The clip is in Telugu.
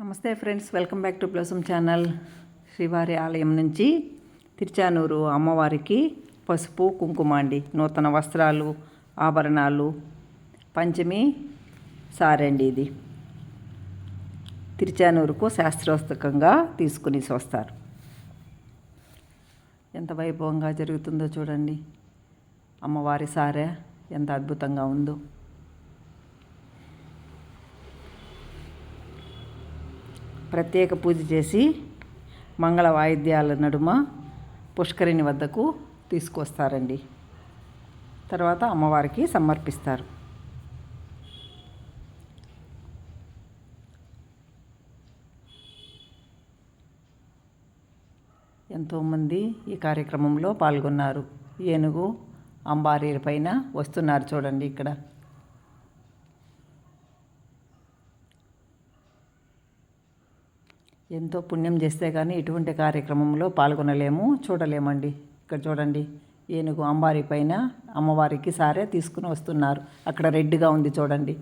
నమస్తే friends welcome back to blossom channel శ్రీవారి ఆలయం నుంచి తిరుచానూరు అమ్మవారికి పసుపు కుంకుమ అండి. నూతన వస్త్రాలు ఆభరణాలు పంచమి సారండి ఇది. తిరుచానూరుకు శాస్త్రోస్తకంగా తీసుకుని వస్తారు. ఎంత వైభవంగా జరుగుతుందో చూడండి. అమ్మవారి సారే ఎంత అద్భుతంగా ఉందో. ప్రత్యేక పూజ చేసి మంగళ వాయిద్యాల నడుమ పుష్కరిణి వద్దకు తీసుకొస్తారండి. తర్వాత అమ్మవారికి సమర్పిస్తారు. ఎంతోమంది ఈ కార్యక్రమంలో పాల్గొన్నారు. ఏనుగు అంబారీల పైన వస్తున్నారు చూడండి ఇక్కడ. ఎంతో పుణ్యం చేస్తే కానీ ఇటువంటి కార్యక్రమంలో పాల్గొనలేము. చూడలేమండి. ఇక్కడ చూడండి. ఏనుగు అంబారి పైన అమ్మవారికి సారే తీసుకుని వస్తున్నారు. అక్కడ రెడ్గా ఉంది చూడండి.